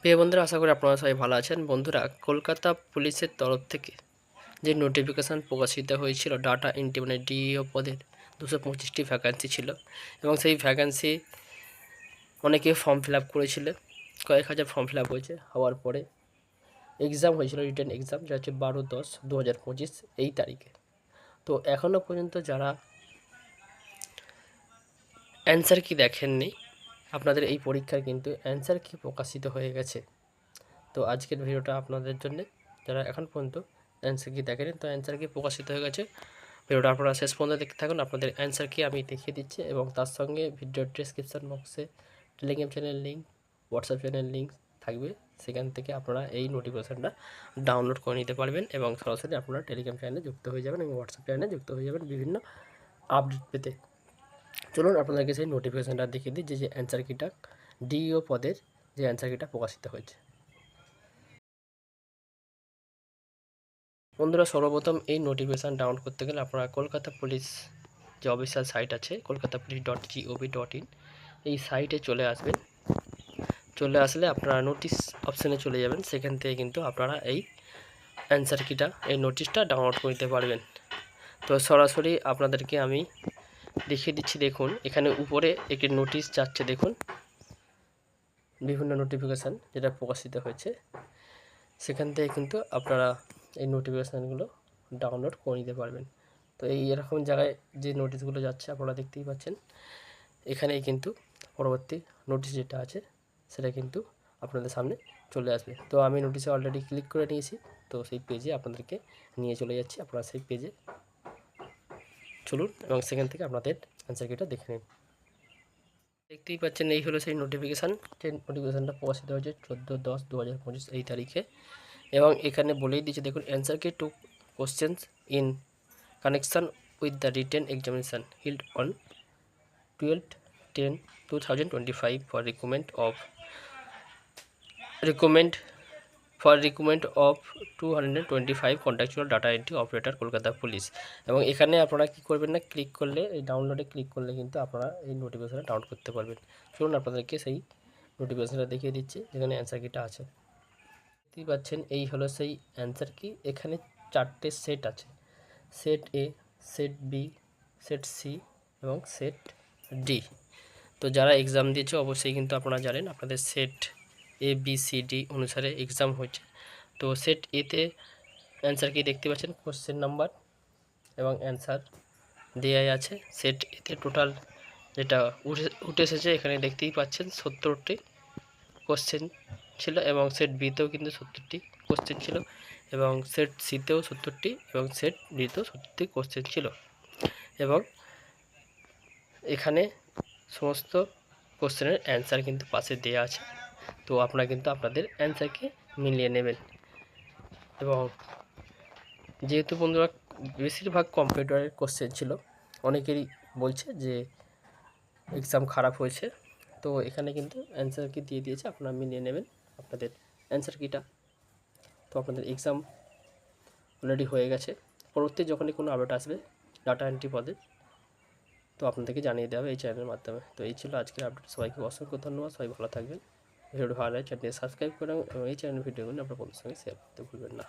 প্রিয় বন্ধুরা, আশা করি আপনারা সবাই ভালো আছেন। বন্ধুরা, কলকাতা পুলিশের তরফ থেকে যে নোটিফিকেশান প্রকাশিত হয়েছিল ডাটা এন্ট্রি মানে ডিইও পদের দুশো পঁচিশটি ভ্যাকান্সি ছিল এবং সেই ভ্যাকান্সি অনেকে ফর্ম ফিল আপ করেছিল। কয়েক হাজার ফর্ম ফিল আপ হয়েছে, হওয়ার পরে এক্সাম হয়েছিল রিটার্ন এক্সাম যেটা হচ্ছে বারো দশ দু হাজার পঁচিশ এই তারিখে। তো এখনও পর্যন্ত যারা অ্যান্সার কি দেখেননি আপনাদের এই পরীক্ষার কিন্তু অ্যান্সার কি প্রকাশিত হয়ে গেছে। তো আজকের ভিডিওটা আপনাদের জন্য, যারা এখন পর্যন্ত অ্যান্সার কি দেখেনি, তো অ্যান্সার কি প্রকাশিত হয়ে গেছে, ভিডিওটা আপনারা শেষ পর্যন্ত দেখতে থাকুন। আপনাদের অ্যান্সার কি আমি দেখিয়ে দিচ্ছি এবং তার সঙ্গে ভিডিও ডিসক্রিপশান বক্সে Telegram channel link WhatsApp channel link থাকবে। সেখান থেকে আপনারা এই নোটিফিকেশানটা ডাউনলোড করে নিতে পারবেন এবং সরাসরি আপনারা টেলিগ্রাম চ্যানেলে যুক্ত হয়ে যাবেন এবং হোয়াটসঅ্যাপ চ্যানেলে যুক্ত হয়ে যাবেন বিভিন্ন আপডেট পেতে। চলুন আপনাদেরকে সেই নোটিফিকেশানটা দেখিয়ে দিই যে যে অ্যান্সার কিটা ডিইও পদের যে অ্যান্সার কিটা প্রকাশিত হয়েছে। বন্ধুরা, সর্বপ্রথম এই নোটিফিকেশান ডাউনলোড করতে গেলে আপনারা কলকাতা পুলিশ যে অফিসিয়াল সাইট আছে, Kolkata police dot GOV dot in এই সাইটে চলে আসবেন। চলে আসলে আপনারা নোটিশ অপশানে চলে যাবেন। সেখান থেকে কিন্তু আপনারা এই অ্যান্সার কিটা এই নোটিশটা ডাউনলোড করে নিতে পারবেন। তো সরাসরি আপনাদেরকে আমি দেখিয়ে দিচ্ছি, দেখুন। এখানে উপরে একটি নোটিশ যাচ্ছে, দেখুন। বিভিন্ন নোটিফিকেশান যেটা প্রকাশিত হয়েছে। সেখান থেকে কিন্তু আপনারা এই নোটিফিকেশানগুলো ডাউনলোড করে নিতে পারবেন। তো এই এরকম জায়গায় যে নোটিশগুলো যাচ্ছে, আপনারা দেখতেই পাচ্ছেন। এখানেই কিন্তু পরবর্তী নোটিশ যেটা আছে, সেটা কিন্তু আপনাদের সামনে চলে আসবে। তো আমি নোটিশে অলরেডি ক্লিক করে নিয়েছি। তো সেই পেজে আপনাদেরকে নিয়ে চলে যাচ্ছি। আপনারা সেই পেজে চলুন এবং সেখান থেকে আপনাদের অ্যান্সার কিটা দেখে নিন। দেখতেই পাচ্ছেন, এই হলো সেই নোটিফিকেশান যে নোটিফিকেশানটা প্রকাশিত হয়েছে চোদ্দ দশ দু হাজার পঁচিশ এই তারিখে। এবং এখানে বলেই দিয়েছে, দেখুন answer key to questions in connection with the written examination held on twelve ten two thousand twenty five for recommend of recommend for recruitment of two hundred twenty five contractual data entry operator Kolkata police এবং এখানে আপনারা কী করবেন না click করলে, এই ডাউনলোডে click করলে কিন্তু আপনারা এই নোটিফিকেশানটা ডাউনলোড করতে পারবেন। চলুন আপনাদেরকে সেই নোটিফিকেশানটা দেখিয়ে দিচ্ছি, যেখানে অ্যান্সার কিটা আছে। দেখতেই পাচ্ছেন, এই হলো সেই অ্যান্সার কি এখানে চারটে সেট আছে। Set A set B set C এবং সেট ডি তো যারা এক্সাম দিয়েছে, অবশ্যই কিন্তু আপনারা জানেন, আপনাদের set A B C D অনুসারে এক্সাম হচ্ছে তো সেট এতে অ্যান্সার কি দেখতে পাচ্ছেন? কোশ্চেন নাম্বার এবং অ্যান্সার দেয়াই আছে। সেট এতে টোটাল যেটা উঠে উঠে এসেছে, এখানে দেখতেই পাচ্ছেন সত্তরটি কোশ্চেন ছিল এবং সেট বিতেও কিন্তু সত্তরটি কোশ্চেন ছিল এবং সেট সিতেও সত্তরটি এবং সেট ডিতেও সত্তরটি কোশ্চেন ছিল। এবং এখানে সমস্ত কোশ্চেনের অ্যান্সার কিন্তু পাশে দেওয়া আছে। তো আপনারা কিন্তু আপনাদের অ্যান্সারকে মিলিয়ে নেবেন। এবং যেহেতু বন্ধুরা বেশিরভাগ কম্পিউটারের কোশ্চেন ছিল, অনেকেরই বলছে যে এক্সাম খারাপ হয়েছে, তো এখানে কিন্তু অ্যান্সার কি দিয়ে দিয়েছে, আপনারা মিলিয়ে নেবেন আপনাদের অ্যান্সার কিটা তো আপনাদের এক্সাম অলরেডি হয়ে গেছে। পরবর্তী যখনই কোনো আপডেট আসবে ডাটা এন্ট্রি পদে, তো আপনাদেরকে জানিয়ে দেওয়া হবে এই চ্যানেলের মাধ্যমে। তো এই ছিল আজকের আপডেট সবাইকে অসংখ্য ধন্যবাদ। সবাই ভালো থাকবেন। ভিডিওটি ভালো লাগে চ্যানেলটি সাবস্ক্রাইব করুন এবং এই চ্যানেল ভিডিওগুলো আপনার বন্ধুর সঙ্গে শেয়ার করতে ভুলবেন না।